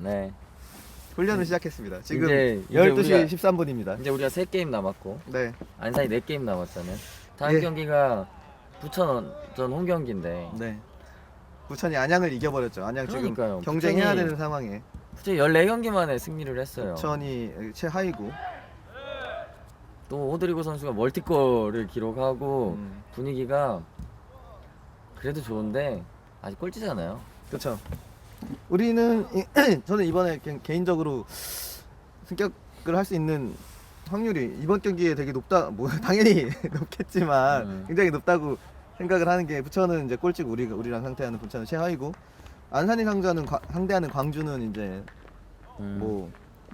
네. 훈련을 시작했습니다. 지금 이제- 이제 12시 우리가- 13분입니다. 이제 우리가 세 게임 남았고 네. 안산이 네 게임 남았잖아요. 다음 예. 경기가 부천 전 홈 경기인데 네. 부천이 안양을 이겨버렸죠. 안양 그러니까요. 지금 경쟁해야 부천이- 되는 상황에 부천이 14 경기 만에 승리를 했어요. 부천이 최하위고 또 호드리고 선수가 멀티골을 기록하고 음. 분위기가 그래도 좋은데 아직 꼴찌잖아요. 그렇죠. 우리는 이- 저는 이번에 그냥 개인적으로 승격을 할 수 있는 확률이 이번 경기에 되게 높다. 뭐 당연히 높겠지만 음. 굉장히 높다고 생각을 하는 게 부천은 이제 꼴찌고 우리가 우리랑 상대하는 부천은 최하위고 안산이 상대하는 과- 상대하는 광주는 이제 음, 뭐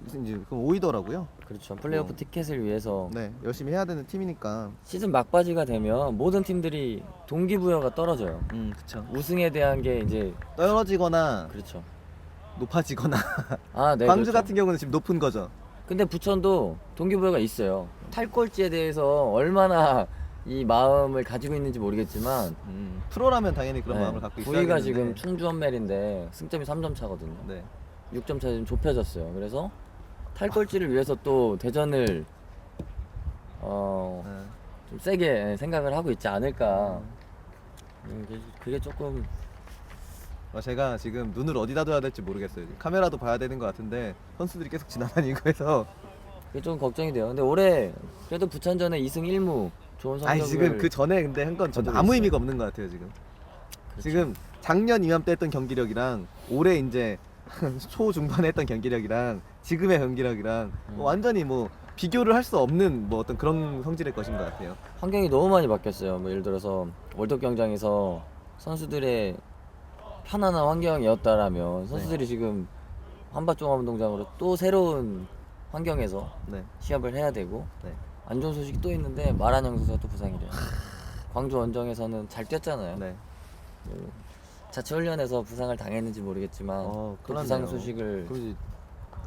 이제 그 5위더라고요. 그렇죠. 플레이오프 뭐. 티켓을 위해서 네, 열심히 해야 되는 팀이니까. 시즌 막바지가 되면 모든 팀들이 동기부여가 떨어져요. 음, 그렇죠. 우승에 대한 게 이제 떨어지거나 그렇죠. 높아지거나 아, 네. 광주 그렇죠. 같은 경우는 지금 높은 거죠. 근데 부천도 동기부여가 있어요. 탈꼴찌에 대해서 얼마나 이 마음을 가지고 있는지 모르겠지만 음, 프로라면 당연히 그런 네, 마음을 갖고 있어야 부위가 되는데. 지금 충주 원멜인데 승점이 3점 차거든요. 네. 6점 차 지금 좁혀졌어요. 그래서 탈꼴찌를 위해서 또 대전을 어, 네. 좀 세게 생각을 하고 있지 않을까. 음, 그게- 그게 조금 어, 제가 지금 눈을 어디다 둬야 될지 모르겠어요. 카메라도 봐야 되는 것 같은데 선수들이 계속 지나다니고 해서 그게 좀 걱정이 돼요. 근데 올해 그래도 부천전에 2승 1무 좋은 성적을 아니 지금 그 전에 근데 한건 거두고 아무 있어요. 의미가 없는 것 같아요 지금. 그렇죠. 지금 작년 이맘때 했던 경기력이랑 올해 이제 초중반에 했던 경기력이랑 지금의 경기력이랑 음. 뭐 완전히 뭐 비교를 할 수 없는 뭐 어떤 그런 성질의 것인 것 같아요. 환경이 너무 많이 바뀌었어요. 뭐 예를 들어서 월드 경장에서 선수들의 편안한 환경이었다라면 선수들이 지금 한밭 종합운동장으로 또 새로운 환경에서 네. 시합을 해야 되고 네. 안 좋은 소식이 또 있는데 마란영 선수가 또 부상이래요. 광주 원정에서는 잘 뛰었잖아요. 네. 그 자체 훈련에서 부상을 당했는지 모르겠지만 어, 또 큰일 부상 났네요. 소식을 이제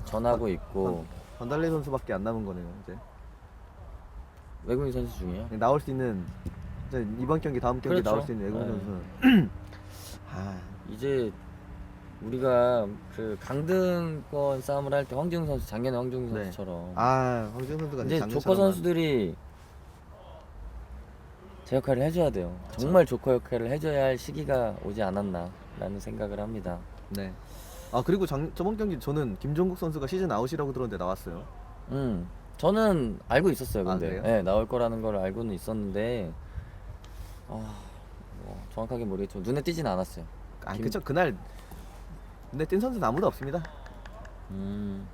전하고 있고 반달레 선수밖에 안 남은 거네요 이제 외국인 선수 중이에요. 나올 수 있는 이제 이번 경기 다음 경기 그렇죠. 나올 수 있는 외국인 네. 선수는 아 이제 우리가 그 강등권 싸움을 할 때 황지웅 선수 작년에 황지웅 네. 선수처럼 아, 황지훈 선수가 이제 조커 선수들이 제 역할을 해줘야 돼요. 정말 조커 역할을 해줘야 할 시기가 오지 않았나라는 생각을 합니다. 네. 아 그리고 장, 저번 경기 저는 김종국 선수가 시즌 아웃이라고 들었는데 나왔어요. 음, 저는 알고 있었어요. 아, 근데 그래요? 네, 나올 거라는 걸 알고는 있었는데 아, 뭐 정확하게 모르겠지만 눈에 띄진 않았어요. 아 김- 그쵸 그날 근데 뛴 선수 는 아무도 없습니다. 음,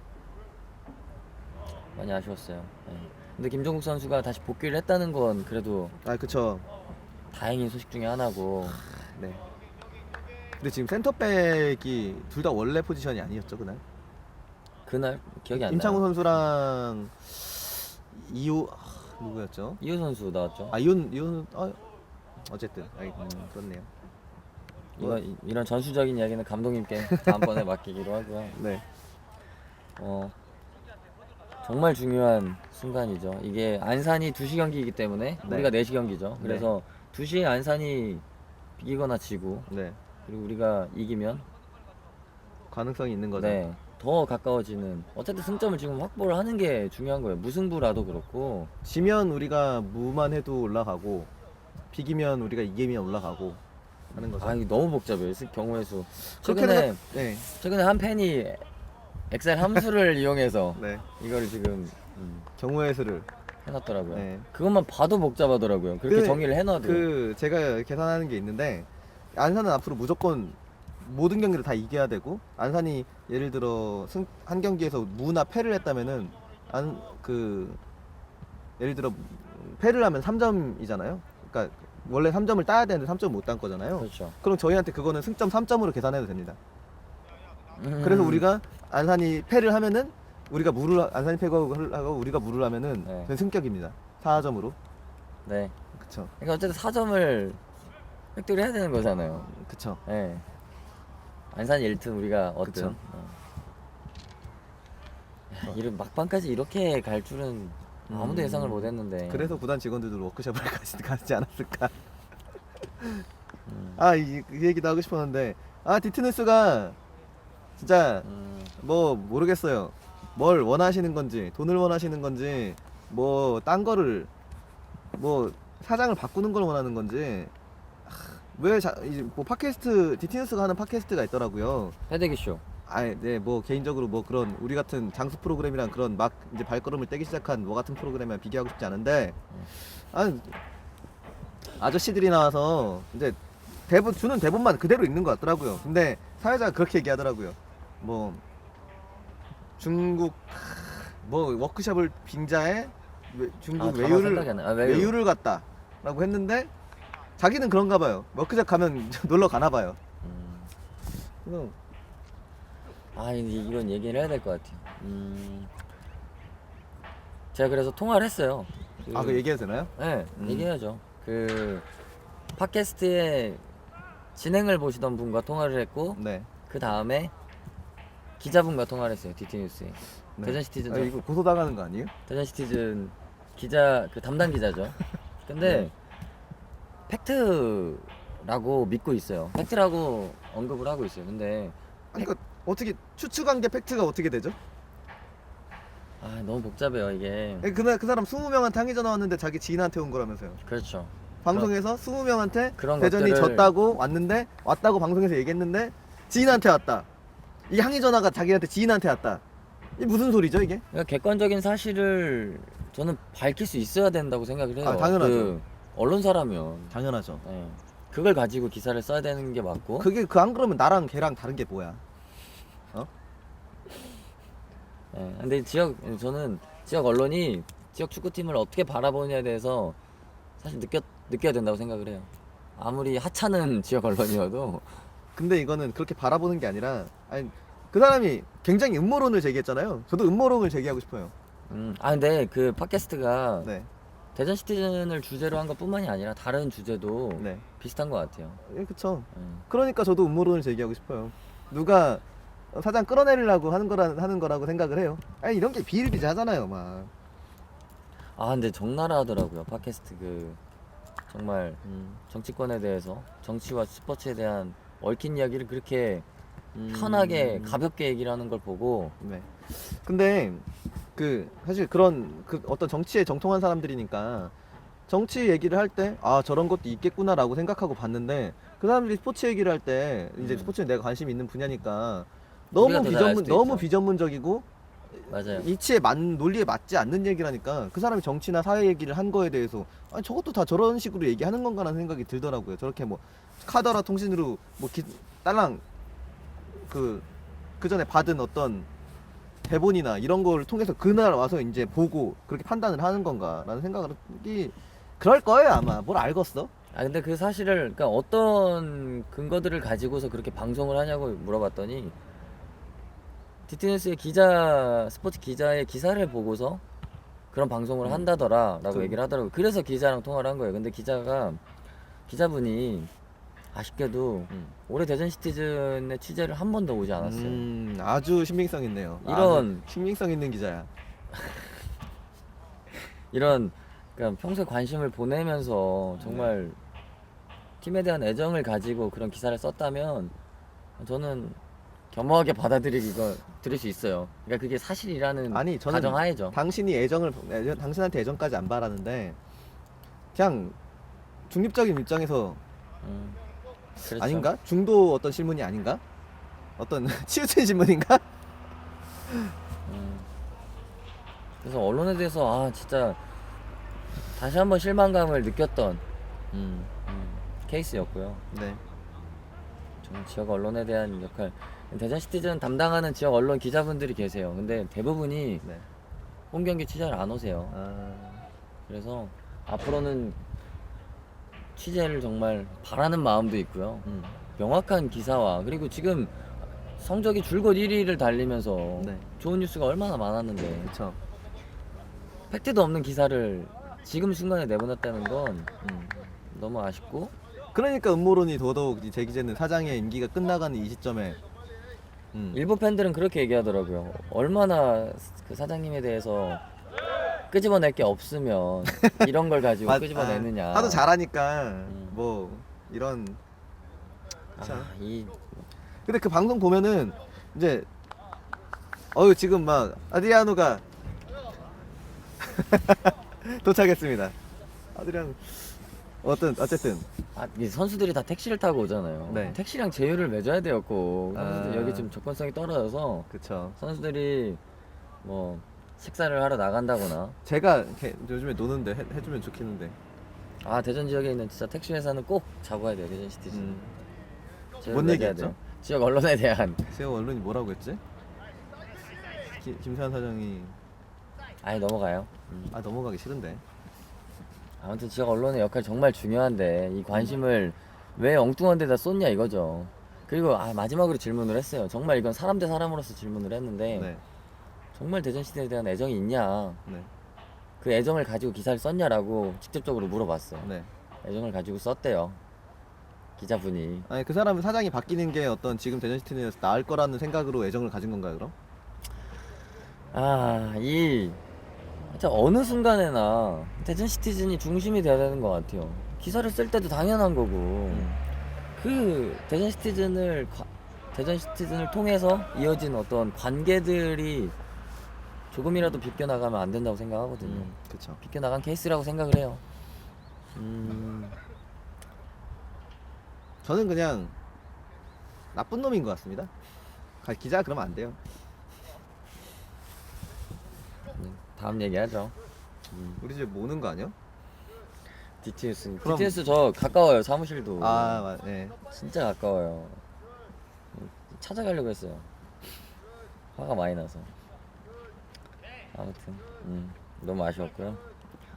많이 아쉬웠어요. 네. 근데 김종국 선수가 다시 복귀를 했다는 건 그래도 아 그쵸. 다행인 소식 중에 하나고 네. 근데 지금 센터백이 둘 다 원래 포지션이 아니었죠 그날. 그날 기억이 안 임창우 나요. 선수랑 이호 아, 누구였죠? 이호 선수 나왔죠. 아 이혼 이혼 아, 어쨌든 아, 음, 그렇네요. 이거 이- 이런 전수적인 이야기는 감독님께 다음번에 맡기기로 하고요. 네. 어 정말 중요한 순간이죠. 이게 안산이 2시 경기이기 때문에 네. 우리가 4시 경기죠. 그래서 2시에 안산이 이기거나 지고 네. 그리고 우리가 이기면 가능성이 있는 거죠. 네, 더 가까워지는 어쨌든 승점을 지금 확보를 하는 게 중요한 거예요. 무승부라도 그렇고 지면 우리가 무만 해도 올라가고 비기면 우리가 이기면 올라가고 하는 거죠. 아 이거 너무 복잡해요. 스- 경우의 수. 최근에 하- 네. 최근에 한 팬이 엑셀 함수를 이용해서 네. 이거를 지금 음, 경우의 수를 해놨더라고요. 네. 그것만 봐도 복잡하더라고요. 그렇게 그- 정의를 해놔도. 그 제가 계산하는 게 있는데 안산은 앞으로 무조건 모든 경기를 다 이겨야 되고 안산이 예를 들어 승, 한 경기에서 무나 패를 했다면은 안 그 예를 들어 패를 하면 3점이잖아요. 그러니까 원래 3점을 따야 되는데 3점 못딴 거잖아요. 그렇죠. 그럼 저희한테 그거는 승점 3점으로 계산해도 됩니다. 음, 그래서 우리가 안산이 패를 하면은 우리가 무를 안산이 패고 하고 우리가 무를 하면은 네. 그건 승격입니다. 4점으로. 네. 그쵸. 그러니까 어쨌든 4점을 획득을 해야 되는 거잖아요. 그쵸. 네. 안산 1등 우리가. 그쵸. 어. 야, 이런 막판까지 이렇게 갈 줄은 아무도 음. 예상을 못 했는데. 그래서 구단 직원들도 워크숍을 가지, 가지 않았을까. 음. 아, 이, 이 얘기도 하고 싶었는데, 아, 디트네스가 진짜 음, 뭐 모르겠어요. 뭘 원하시는 건지 돈을 원하시는 건지 뭐 딴 거를 뭐 사장을 바꾸는 걸 원하는 건지 왜뭐 팟캐스트 디티너스가 하는 팟캐스트가 있더라고요. 패대기 쇼. 아예 네 뭐 개인적으로 뭐 그런 우리 같은 장수 프로그램이랑 그런 막 이제 발걸음을 떼기 시작한 뭐 같은 프로그램이랑 비교하고 싶지 않은데 아 아저씨들이 나와서 이제 대본 주는 대본만 그대로 읽는 것 같더라고요. 근데 사회자가 그렇게 얘기하더라고요. 뭐 중국 뭐 워크숍을 빙자해 외- 중국 아, 단어 외유를 생각이 안 나. 아, 외유. 외유 를 갔다라고 했는데 자기는 그런가 봐요. 워크숍 가면 놀러 가나 봐요. 음. 그래서 아 이- 이건 얘기를 해야 될 것 같아요. 음. 제가 그래서 통화를 했어요. 그- 아, 그 얘기해도 되나요? 네, 음. 얘기해야죠. 그 팟캐스트의 진행을 보시던 분과 통화를 했고 네. 그 다음에 기자분과 통화를 했어요. DT뉴스에. 네. 대전 시티즌 아, 이거 고소 당하는 거 아니에요? 대전 시티즌 기자 그 담당 기자죠. 근데 네. 팩트라고 믿고 있어요. 팩트라고 언급을 하고 있어요. 근데 아니 그 어떻게 추측한 게 팩트가 어떻게 되죠? 아 너무 복잡해요 이게. 예, 그날 그 사람 20명한테 항의 전화 왔는데 자기 지인한테 온 거라면서요. 그렇죠. 방송에서 20명한테 그런 대전이 것들을- 졌다고 왔는데 왔다고 방송에서 얘기했는데 지인한테 왔다. 이 항의 전화가 자기한테 지인한테 왔다. 이 무슨 소리죠 이게? 그러니까 객관적인 사실을 저는 밝힐 수 있어야 된다고 생각을 해요. 아, 당연하죠. 그 언론사라면 당연하죠. 예, 그걸 가지고 기사를 써야 되는 게 맞고. 그게 그 안 그러면 나랑 걔랑 다른 게 뭐야? 예, 근데 지역 저는 지역 언론이 지역 축구팀을 어떻게 바라보느냐에 대해서 사실 느껴 느껴야 된다고 생각을 해요. 아무리 하찮은 지역 언론이어도 근데 이거는 그렇게 바라보는 게 아니라 아니 그 사람이 굉장히 음모론을 제기했잖아요. 저도 음모론을 제기하고 싶어요. 음, 아 근데 그 팟캐스트가 네, 대전 시티즌을 주제로 한 것뿐만이 아니라 다른 주제도 네, 비슷한 것 같아요. 예, 그쵸. 예. 그러니까 저도 음모론을 제기하고 싶어요. 누가 사장 끌어내리려고 하는 거라 하는 거라고 생각을 해요. 아니 이런 게 비일비재하잖아요, 막. 아 근데 적나라 하더라고요 팟캐스트 그 정말 음, 정치권에 대해서 정치와 스포츠에 대한 얽힌 이야기를 그렇게 음, 편하게 가볍게 얘기를 하는 걸 보고 네. 근데 그 사실 그런 그 어떤 정치에 정통한 사람들이니까 정치 얘기를 할 때 아 저런 것도 있겠구나라고 생각하고 봤는데 그 사람들이 스포츠 얘기를 할 때 이제 음. 스포츠에 내가 관심이 있는 분야니까 우리가 너무 더 잘할 비전문 수도 너무 있죠. 비전문적이고 맞아요. 이치에 맞 논리에 맞지 않는 얘기라니까 그 사람이 정치나 사회 얘기를 한 거에 대해서 아니 저것도 다 저런 식으로 얘기하는 건가라는 생각이 들더라고요. 저렇게 뭐 카더라 통신으로 뭐 기, 딸랑 그 그 전에 받은 어떤 대본이나 이런 걸 통해서 그날 와서 이제 보고 그렇게 판단을 하는 건가라는 생각을 이 그럴 거예요 아마 뭘 알겠어? 아 근데 그 사실을 그러니까 어떤 근거들을 가지고서 그렇게 방송을 하냐고 물어봤더니 디티뉴스의 기자 스포츠 기자의 기사를 보고서 그런 방송을 음. 한다더라라고 그- 얘기를 하더라고 요. 그래서 기자랑 통화를 한 거예요. 근데 기자가 기자분이 아쉽게도 음. 올해 대전 시티즌의 취재를 한 번도 오지 않았어요. 음, 아주 신빙성 있네요. 이런- 아주 신빙성 있는 기자야. 이런 그러니까 평소에 관심을 보내면서 정말 팀에 대한 애정을 가지고 그런 기사를 썼다면 저는 겸허하게 받아들이고 들을 수 있어요. 그러니까 그게 사실이라는 아니, 저는 가정하에죠. 당신이 애정을 애정, 당신한테 애정까지 안 바라는데 그냥 중립적인 입장에서 음, 그렇죠. 아닌가? 중도 어떤 신문이 아닌가? 어떤 치우친 신문인가? 음. 그래서 언론에 대해서 아 진짜 다시 한번 실망감을 느꼈던 음, 음, 케이스였고요. 네. 저는 지역 언론에 대한 역할 대전 시티즌 담당하는 지역 언론 기자분들이 계세요. 근데 대부분이 네. 홈 경기 취재를 안 오세요. 아, 그래서 앞으로는 취재를 정말 바라는 마음도 있고요. 음, 명확한 기사와 그리고 지금 성적이 줄곧 1위를 달리면서 네. 좋은 뉴스가 얼마나 많았는데 그렇죠. 팩트도 없는 기사를 지금 순간에 내보냈다는 건 음. 너무 아쉽고 그러니까 음모론이 더더욱 이 제기제는 사장의 임기가 끝나가는 이 시점에 음. 일부 팬들은 그렇게 얘기하더라고요. 얼마나 그 사장님에 대해서 끄집어낼 게 없으면 이런 걸 가지고 맞- 끄집어내느냐. 아, 하도 잘하니까 음. 뭐 이런 아, 자. 이 근데 그 방송 보면은 이제 어유 지금 막 아드리아노가 도착했습니다. 아드리아노 어떤 어쨌든 아, 이 선수들이 다 택시를 타고 오잖아요. 네. 택시랑 제휴를 맺어야 꼭. 선수들 아. 여기 좀 접근성이 떨어져서 그쵸. 선수들이 뭐 식사를 하러 나간다거나 제가 이렇게 요즘에 노는데 해, 해주면 좋겠는데. 아 대전 지역에 있는 진짜 택시 회사는 꼭 잡아야 돼요, 대전 시티즌. 음. 제휴를 뭔 맺어야 얘기했죠? 돼요. 지역 언론에 대한 세호 언론이 뭐라고 했지? 기, 김세환 사장이 아예 넘어가요. 음. 아 넘어가기 싫은데. 아무튼 지역 언론의 역할 정말 중요한데 이 관심을 왜 엉뚱한 데다 쏟냐 이거죠. 그리고 아 마지막으로 질문을 했어요. 정말 이건 사람 대 사람으로서 질문을 했는데 네. 정말 대전 시대에 대한 애정이 있냐? 네. 그 애정을 가지고 기사를 썼냐라고 직접적으로 물어봤어요. 네. 애정을 가지고 썼대요. 기자분이. 아니 그 사람은 사장이 바뀌는 게 어떤 지금 대전시티즌에서 나을 거라는 생각으로 애정을 가진 건가요 그럼? 아, 이 진짜 어느 순간에나 대전 시티즌이 중심이 돼야 되는 것 같아요. 기사를 쓸 때도 당연한 거고. 음. 그 대전 시티즌을 과- 대전 시티즌을 통해서 이어진 어떤 관계들이 조금이라도 비껴 나가면 안 된다고 생각하거든요. 음, 그쵸. 비껴 나간 케이스라고 생각을 해요. 음. 저는 그냥 나쁜 놈인 것 같습니다. 가- 기자 그러면 안 돼요. 네, 다음 얘기하죠. 우리 집에 모는 거 아니야? DTS. 그럼- DTS 저 가까워요 사무실도. 아, 맞, 네. 진짜 가까워요. 찾아가려고 했어요. 화가 많이 나서. 아무튼 음, 너무 아쉬웠고요.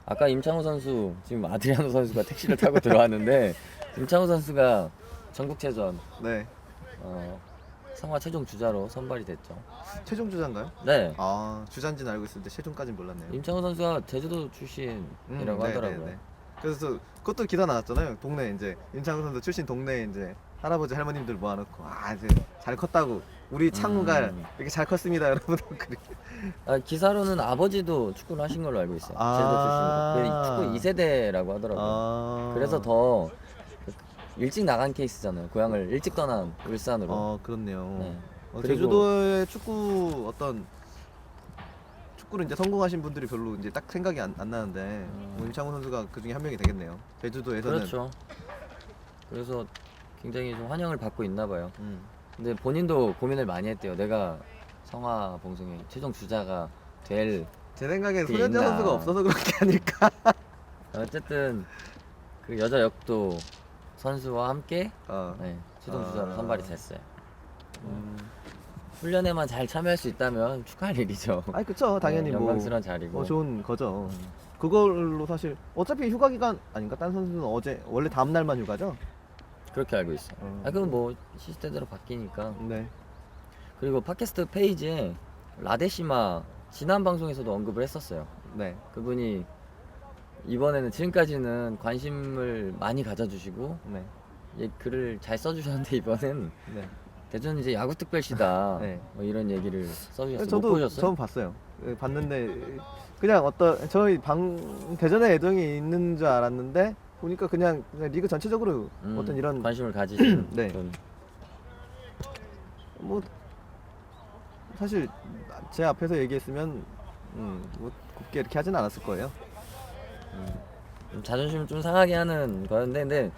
아까 임창호 선수 지금 아드리아노 선수가 택시를 타고 들어왔는데 임창호 선수가 전국체전 네. 어, 상화 최종 주자로 선발이 됐죠. 최종 주자인가요? 네. 아 주자인지는 알고 있었는데 최종까지는 몰랐네요. 임창호 선수가 제주도 출신이라고 음, 네, 하더라고요. 네, 네. 그래서 그것도 기사 나왔잖아요. 동네 이제 임창우 선수 출신 동네 이제 할아버지 할머님들 모아놓고 아 이제 잘 컸다고 우리 창우가 음. 이렇게 잘 컸습니다 여러분. 아, 기사로는 아버지도 축구를 하신 걸로 알고 있어요. 아. 제주도 출신으로. 그 축구 2세대라고 하더라고요. 아. 그래서 더 일찍 나간 케이스잖아요. 고향을 일찍 떠난 울산으로. 어 그렇네요. 네. 어, 그리고- 제주도의 축구 어떤 축구를 이제 성공하신 분들이 별로 이제 딱 생각이 안, 안 나는데 음. 뭐 임창우 선수가 그 중에 한 명이 되겠네요. 제주도에서는 그렇죠. 그래서 굉장히 좀 환영을 받고 있나 봐요. 음. 근데 본인도 고민을 많이 했대요. 내가 성화 봉송의 최종 주자가 될 제 생각엔 있나. 선수가 없어서 그런 게 아닐까. 어쨌든 그 여자 역도 선수와 함께 어. 네, 최종 아. 주자로 선발이 됐어요. 음. 훈련에만 잘 참여할 수 있다면 축하할 일이죠. 아니 그쵸 당연히 네, 뭐 영광스러운 자리고. 어, 좋은 거죠. 음. 그걸로 사실 어차피 휴가 기간 아닌가? 딴 선수는 어제 원래 다음 날만 휴가죠? 그렇게 알고 있어요. 어. 아 그건 뭐 시스템대로 바뀌니까. 네. 그리고 팟캐스트 페이지에 라데시마 지난 방송에서도 언급을 했었어요. 네. 그분이 이번에는 지금까지는 관심을 많이 가져주시고 네. 예, 글을 잘 써주셨는데 이번엔 네. 대전 이제 야구 특별시다 네. 뭐 이런 얘기를 써주셨어요. 못 저도 보셨어요? 처음 봤어요. 예, 봤는데 그냥 어떤 저희 방 대전에 애정이 있는 줄 알았는데 보니까 그냥, 그냥 리그 전체적으로 음, 어떤 이런 관심을 가지신 네. 그런 뭐 사실 제 앞에서 얘기했으면 음, 뭐 곱게 이렇게 하진 않았을 거예요. 좀 자존심을 좀 상하게 하는 거였는데 근데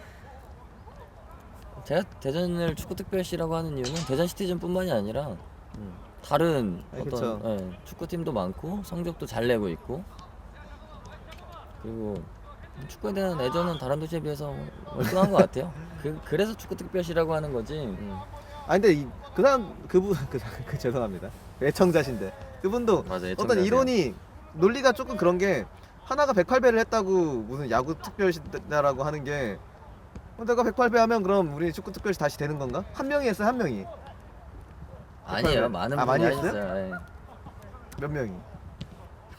제가 대전을 축구 특별시라고 하는 이유는 대전 시티즌뿐만이 아니라 음. 다른 아니, 어떤 그쵸. 예, 축구팀도 많고 성적도 잘 내고 있고 그리고 축구에 대한 애정은 다른 도시에 비해서 월등한 것 같아요. 그, 그래서 축구 특별시라고 하는 거지. 음. 아 근데 이, 그 사람 그분 그, 그 죄송합니다 애청자신데 그분도 맞아요, 어떤 애청자세요. 이론이 논리가 조금 그런 게 하나가 108배를 했다고 무슨 야구 특별시다라고 하는 게 어, 내가 108배 하면 그럼 우리 축구 특별시 다시 되는 건가? 한 명이 했어요 한 명이 아니에요. 많은 아, 분이 많이 했어요? 하셨어요. 몇 명이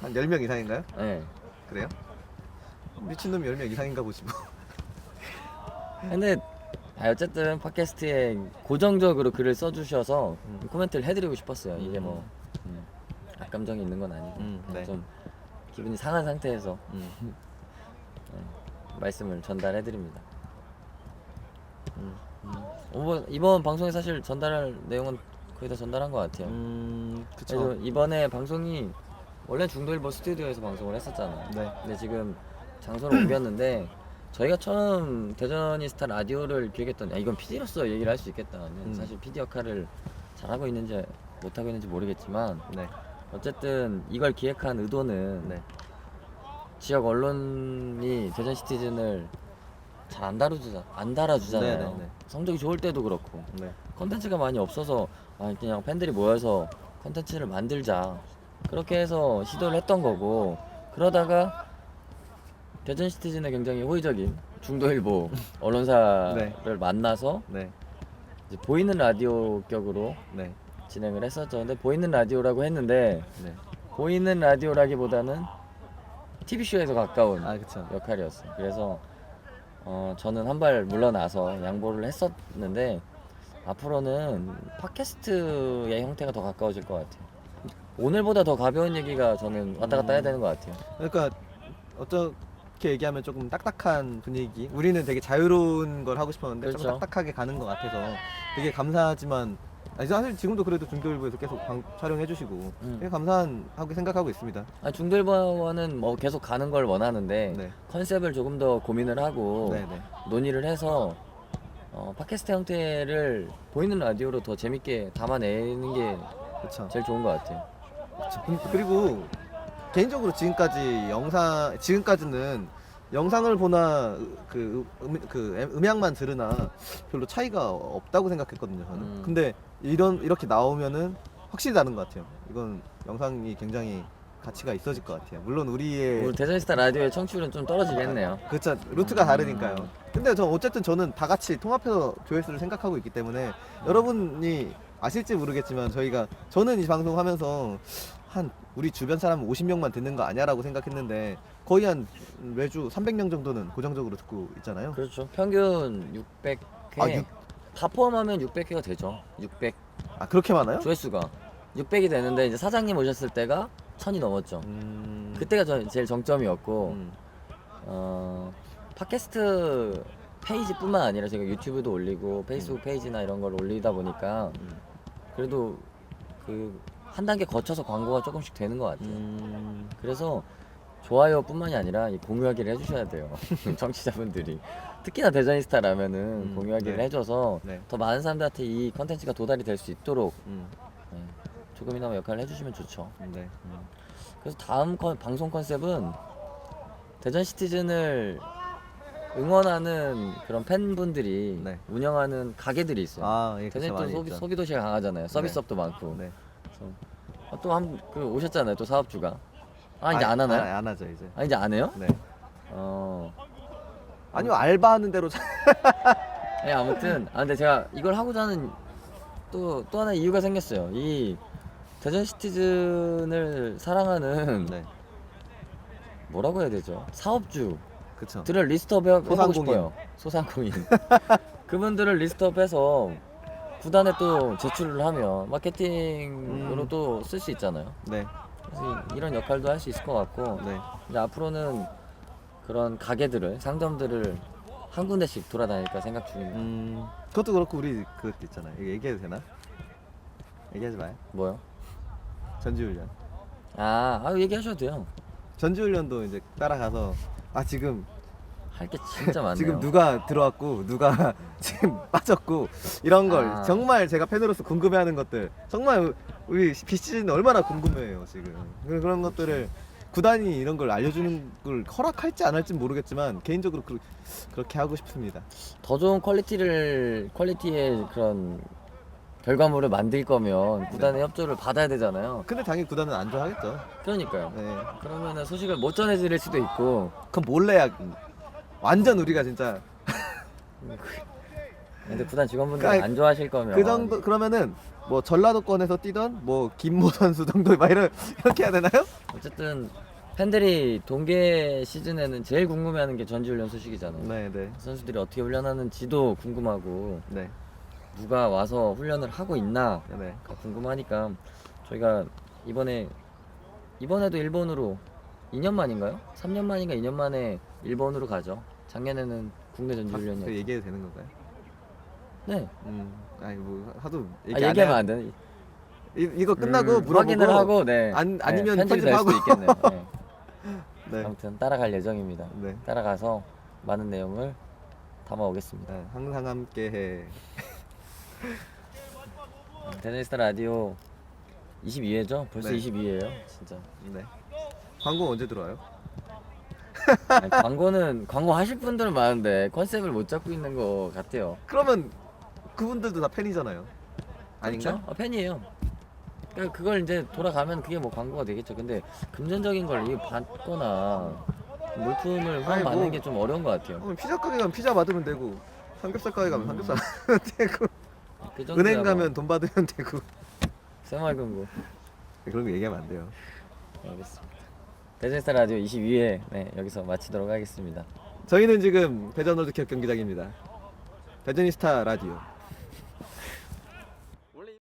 한 10명 이상인가요? 예. 예. 그래요? 미친놈이 10명 이상인가 보지 뭐 근데 아, 어쨌든 팟캐스트에 고정적으로 글을 써주셔서 음. 코멘트를 해드리고 싶었어요. 이게 뭐 음, 악감정이 있는 건 아니고 음, 네. 좀 기분이 상한 상태에서 음. 말씀을 전달해 드립니다. 음. 이번, 이번 방송에 사실 전달할 내용은 거의 다 전달한 것 같아요. 음, 그래서 그쵸. 이번에 방송이 원래 중도일보 스튜디오에서 방송을 했었잖아요. 네. 근데 지금 장소를 옮겼는데 저희가 처음 대전이스타 라디오를 기획했던 야, 이건 PD로서 얘기를 할 수 있겠다. 음. 사실 PD 역할을 잘하고 있는지 못하고 있는지 모르겠지만 네. 어쨌든 이걸 기획한 의도는 네. 지역 언론이 대전 시티즌을 잘 안 다루잖아 안 달아주잖아요. 네, 네, 네. 성적이 좋을 때도 그렇고 네. 컨텐츠가 많이 없어서 아, 그냥 팬들이 모여서 컨텐츠를 만들자 그렇게 해서 시도를 했던 거고 그러다가 대전 시티즌에 굉장히 호의적인 중도일보 언론사를 네. 만나서 네. 이제 보이는 라디오 격으로 네. 진행을 했었죠. 근데 보이는 라디오라고 했는데 네. 보이는 라디오라기보다는 TV 쇼에서 가까운 아, 그쵸. 역할이었어요. 그래서 어, 저는 한 발 물러나서 양보를 했었는데 앞으로는 팟캐스트의 형태가 더 가까워질 것 같아요. 오늘보다 더 가벼운 얘기가 저는 왔다 갔다 해야 되는 것 같아요. 그러니까 어떻게 얘기하면 조금 딱딱한 분위기. 우리는 되게 자유로운 걸 하고 싶었는데 그렇죠. 조금 딱딱하게 가는 것 같아서 되게 감사하지만 아니, 사실 지금도 그래도 중도일보에서 계속 방, 촬영해주시고 음. 되게 감사하게 생각하고 있습니다. 아, 중들보는 뭐 계속 가는 걸 원하는데 네. 컨셉을 조금 더 고민을 하고 네 네. 논의를 해서 어, 팟캐스트 형태를 보이는 라디오로 더 재밌게 담아내는 게 그렇죠. 제일 좋은 것 같아요. 그리고 개인적으로 지금까지 영상 지금까지는 영상을 보나 그, 음, 그 음향만 들으나 별로 차이가 없다고 생각했거든요. 저는. 음. 근데 이런 이렇게 나오면은 확실히 다른 것 같아요. 이건 영상이 굉장히 가치가 있어질 것 같아요. 물론 우리의 우리 대전스타 라디오의 청취율은 좀 떨어지겠네요. 그렇죠 루트가 음. 다르니까요. 근데 저 어쨌든 저는 다 같이 통합해서 조회수를 생각하고 있기 때문에 여러분이 아실지 모르겠지만 저희가 저는 이 방송하면서 한 우리 주변 사람 50명만 듣는 거 아니야라고 생각했는데 거의 한 매주 300명 정도는 고정적으로 듣고 있잖아요. 그렇죠. 평균 600회. 아, 육- 다 포함하면 600회가 되죠. 600 아 그렇게 많아요? 조회수가 600이 되는데 이제 사장님 오셨을 때가 1000이 넘었죠. 음... 그때가 저- 제일 정점이었고 음. 어, 팟캐스트 페이지뿐만 아니라 제가 유튜브도 올리고 페이스북 페이지나 이런 걸 올리다 보니까 음. 그래도 그 한 단계 거쳐서 광고가 조금씩 되는 것 같아요. 음... 그래서 좋아요뿐만이 아니라 이 공유하기를 해주셔야 돼요. 청취자분들이 특히나 대전이스타라면은 음, 공유하기를 네. 해줘서 네. 더 많은 사람들한테 이 컨텐츠가 도달이 될 수 있도록 음. 네, 조금이나마 역할을 해주시면 좋죠. 네. 그래서 다음 컨- 방송 컨셉은 대전 시티즌을 응원하는 그런 팬분들이 네. 운영하는 가게들이 있어요. 아, 예, 대전이 그쵸, 또 많이 소비, 있죠. 소비 도시가 강하잖아요. 서비스업도 많고. 네. 또한 그 오셨잖아요. 또 사업주가. 아 이제 안 하나요? 안, 안 하죠 이제. 아 이제 안 해요? 네. 어. 아니요 알바하는 대로 자- 네, 아무튼 아 근데 제가 이걸 하고자 하는 또 또 하나 이유가 생겼어요. 이 대전 시티즌을 사랑하는 네. 뭐라고 해야 되죠? 사업주들을 그쵸. 리스트업 해보고 소상공인. 싶어요. 소상공인. 그분들을 리스트업해서 구단에 또 제출을 하면 마케팅으로 음. 또 쓸 수 있잖아요. 네. 그래서 이- 이런 역할도 할 수 있을 것 같고 네. 이제 앞으로는 그런 가게들을 상점들을 한 군데씩 돌아다닐까 생각 중입니다. 음, 그것도 그렇고 우리 그것도 있잖아요. 이거 얘기해도 되나? 얘기하지 마요. 뭐요? 전지훈련. 아, 아 얘기하셔도 돼요. 전지훈련도 이제 따라가서 아 지금 할 게 진짜 많네요. 지금 누가 들어왔고 누가 지금 빠졌고 이런 걸 아. 정말 제가 팬으로서 궁금해하는 것들 정말 우리 비시즌 얼마나 궁금해요 지금 그- 그런 것들을 구단이 이런 걸 알려주는 걸 허락할지 안 할지 모르겠지만 개인적으로 그, 그렇게 하고 싶습니다. 더 좋은 퀄리티를 퀄리티의 그런 결과물을 만들 거면 구단의 협조를 받아야 되잖아요. 근데 당연히 구단은 안 좋아하겠죠. 그러니까요. 네. 그러면은 소식을 못 전해드릴 수도 있고. 그럼 몰래 야 완전 우리가 진짜 근데 구단 직원분들이 그러니까 안 좋아하실 거면 그 정도 그러면은 뭐 전라도권에서 뛰던 뭐 김모 선수 정도 막 이런 이렇게 해야 되나요? 어쨌든 팬들이 동계 시즌에는 제일 궁금해하는 게 전지훈련 소식이잖아요. 네, 네, 선수들이 어떻게 훈련하는지도 궁금하고 네, 누가 와서 훈련을 하고 있나 네. 궁금하니까 저희가 이번에 이번에도 일본으로 2년 만인가요? 3년 만인가 2년 만에 일본으로 가죠. 작년에는 국내 그 전지훈련이었죠. 얘기해도 되는 건가요? 네. 음, 아니 뭐 하도 아, 얘기 안 얘기하면 해야- 안 되는. 이, 이거 끝나고 음, 물어보고 확인을 하고 네. 안- 네, 아니면 편집이 될 편집하고. 수도 있겠네요. 네. 네. 아무튼 따라갈 예정입니다. 네. 따라가서 많은 내용을 담아오겠습니다. 네, 항상 함께해. 데니스타 라디오 22회죠? 벌써 네. 22회예요, 진짜. 네. 광고 언제 들어와요? 아니, 광고는 광고 하실 분들은 많은데 컨셉을 못 잡고 있는 것 같아요. 그러면 그분들도 다 팬이잖아요. 아닌가? 그렇죠? 어, 팬이에요. 그러니까 그걸 이제 돌아가면 그게 뭐 광고가 되겠죠. 근데 금전적인 걸 받거나 물품을 후원 아니, 받는 뭐- 게 좀 어려운 것 같아요. 그러면 피자 가게 가면 피자 받으면 되고 삼겹살 가게 가면 음. 삼겹살 받으면 되고 그 정도야 은행 뭐 가면 돈 받으면 되고 새마을금고. 그런 거 얘기하면 안 돼요. 알겠습니다. 데니스타 라디오 22회 네, 여기서 마치도록 하겠습니다. 저희는 지금 대전 월드컵 경기장입니다. 대전이스타 라디오